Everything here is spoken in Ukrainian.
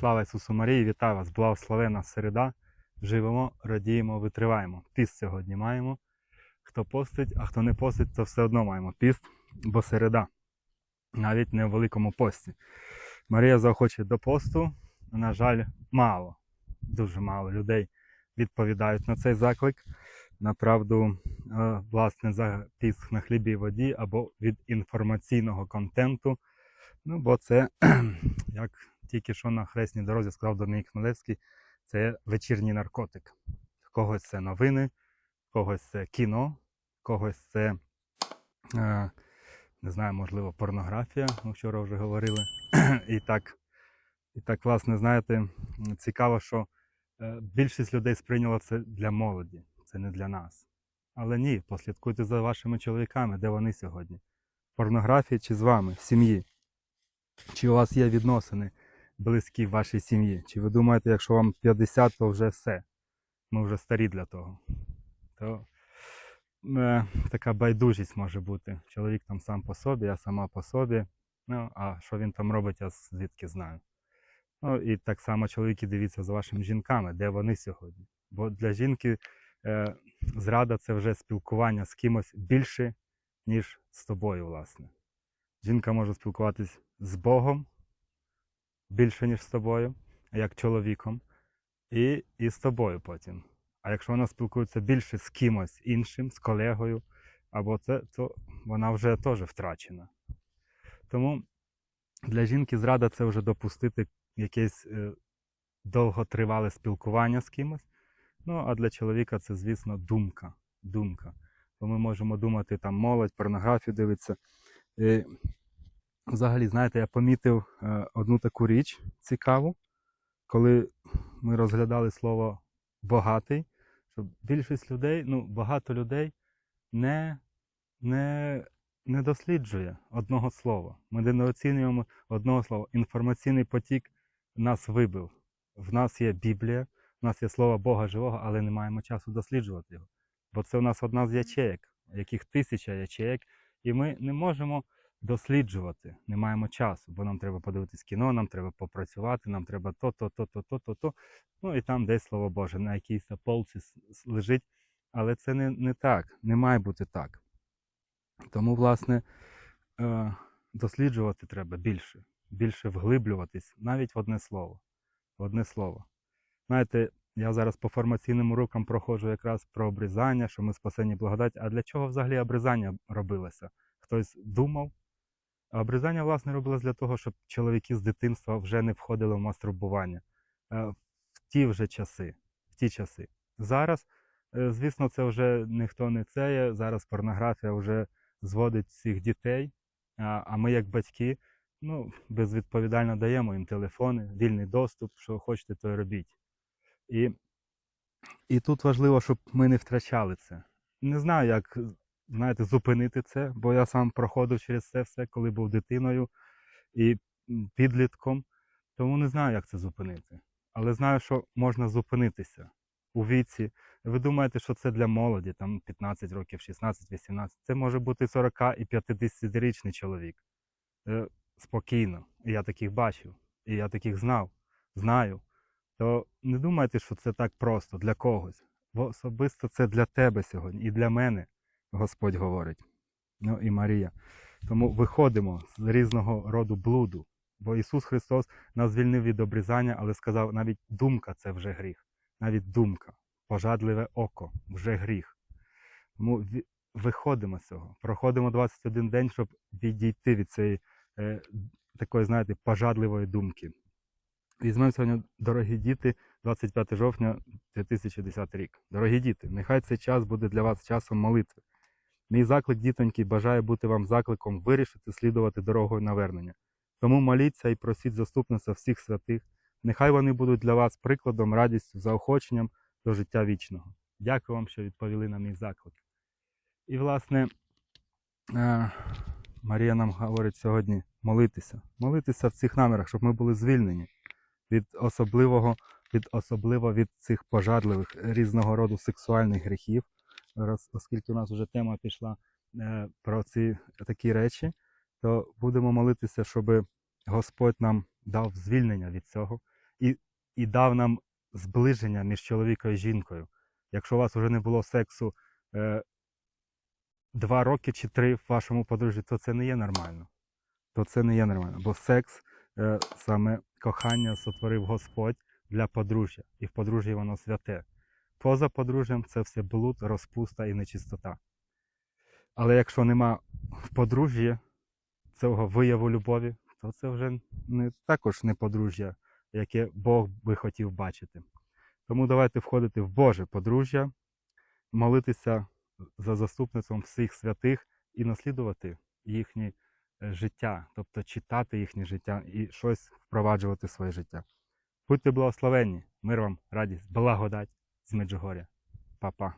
Слава Ісусу Марії, вітаю вас! Благословена середа. Живемо, радіємо, витриваємо. Піст сьогодні маємо. Хто постить, а хто не постить, то все одно маємо піст, бо середа. Навіть не в великому пості. Марія заохочує до посту. На жаль, мало, дуже мало людей відповідають на цей заклик. Направду, е, власне, за піст на хлібі і воді або від інформаційного контенту. Ну, бо це, як тільки що на хресній дорозі сказав Домінік Хмелевський, це вечірній наркотик. В когось це новини, в когось це кіно, в когось це, е, не знаю, можливо, порнографія, ми вчора вже говорили. і, так, і так, власне, знаєте, цікаво, що е, більшість людей сприйняла це для молоді, це не для нас. Але ні, послідкуйте за вашими чоловіками, де вони сьогодні. Порнографії чи з вами, в сім'ї. Чи у вас є відносини близькі вашій сім'ї? Чи ви думаєте, якщо вам 50, то вже все? Ми вже старі для того. То е, така байдужість може бути. Чоловік там сам по собі, я сама по собі. Ну, а що він там робить, я звідки знаю. Ну і так само чоловіки дивіться за вашими жінками, де вони сьогодні. Бо для жінки е, зрада це вже спілкування з кимось більше, ніж з тобою, власне. Жінка може спілкуватись з Богом більше, ніж з тобою, як чоловіком, і, і з тобою потім. А якщо вона спілкується більше з кимось іншим, з колегою, або це, то вона вже теж втрачена. Тому для жінки зрада це вже допустити якесь е, довготривале спілкування з кимось. Ну, а для чоловіка це, звісно, думка. думка. Бо ми можемо думати, там молодь, порнографію дивиться. Взагалі, знаєте, я помітив е, одну таку річ цікаву, коли ми розглядали слово багатий, що більшість людей, ну, багато людей не, не, не досліджує одного слова. Ми недооцінюємо одного слова. Інформаційний потік нас вибив. В нас є Біблія, в нас є слово Бога живого, але не маємо часу досліджувати його. Бо це у нас одна з ячеєк, яких тисяча ячеєк, і ми не можемо досліджувати, не маємо часу, бо нам треба подивитись кіно, нам треба попрацювати, нам треба то, то, то, то. Ну і там десь слово Боже, на якійсь полці лежить. Але це не, не так, не має бути так. Тому, власне, е, досліджувати треба більше, більше вглиблюватись навіть в одне слово. В одне слово. Знаєте, я зараз по формаційним урокам проходжу якраз про обрізання, що ми спасені благодать. А для чого взагалі обрізання робилося? Хтось думав? Обрізання, власне, робилось для того, щоб чоловіки з дитинства вже не входили в мастурбування. Е, В ті вже часи. В ті часи. Зараз, е, звісно, це вже ніхто не цеє. Зараз порнографія вже зводить всіх дітей. А а ми, як батьки, ну, безвідповідально даємо їм телефони, вільний доступ, що хочете, то й робіть. І, і тут важливо, щоб ми не втрачали це. Не знаю, як знаєте, зупинити це, бо я сам проходив через це все, коли був дитиною і підлітком. Тому не знаю, як це зупинити. Але знаю, що можна зупинитися у віці. Ви думаєте, що це для молоді, там 15 років, 16, 18. Це може бути 40 і 50-річний чоловік. Е, Спокійно. І я таких бачив, і я таких знав, знаю. То не думайте, що це так просто для когось. Бо особисто це для тебе сьогодні і для мене. Господь говорить. Ну і Марія. Тому виходимо з різного роду блуду. Бо Ісус Христос нас звільнив від обрізання, але сказав, навіть думка це вже гріх. Навіть думка, пожадливе око вже гріх. Тому виходимо з цього. Проходимо 21 день, щоб відійти від цієї е, такої, знаєте, пожадливої думки. Візьмемо сьогодні, дорогі діти, 25 жовтня 2010 рік. Дорогі діти, нехай цей час буде для вас часом молитви. Мій заклик, дітоньки, бажає бути вам закликом вирішити слідувати дорогою навернення. Тому моліться і просіть заступництва всіх святих. Нехай вони будуть для вас прикладом, радістю, заохоченням до життя вічного. Дякую вам, що відповіли на мій заклик. І, власне, е, Марія нам говорить сьогодні молитися. Молитися в цих намірах, щоб ми були звільнені від особливого, від особливо від цих пожадливих різного роду сексуальних гріхів, Роз- оскільки у нас вже тема пішла е, про ці такі речі, то будемо молитися, щоб Господь нам дав звільнення від цього і, і дав нам зближення між чоловіком і жінкою. Якщо у вас вже не було сексу е, два роки чи три в вашому подружжі, то це не є нормально. То це не є нормально. Бо секс, е, саме кохання сотворив Господь для подружжя, і в подружжі воно святе. Поза подружжям це все блуд, розпуста і нечистота. Але якщо нема в подружжі цього вияву любові, то це вже не, також не подружжя, яке Бог би хотів бачити. Тому давайте входити в Боже подружжя, молитися за заступництвом всіх святих і наслідувати їхнє е, життя, тобто читати їхнє життя і щось впроваджувати в своє життя. Будьте благословенні, мир вам, радість, благодать з Меджугоря. Па-па.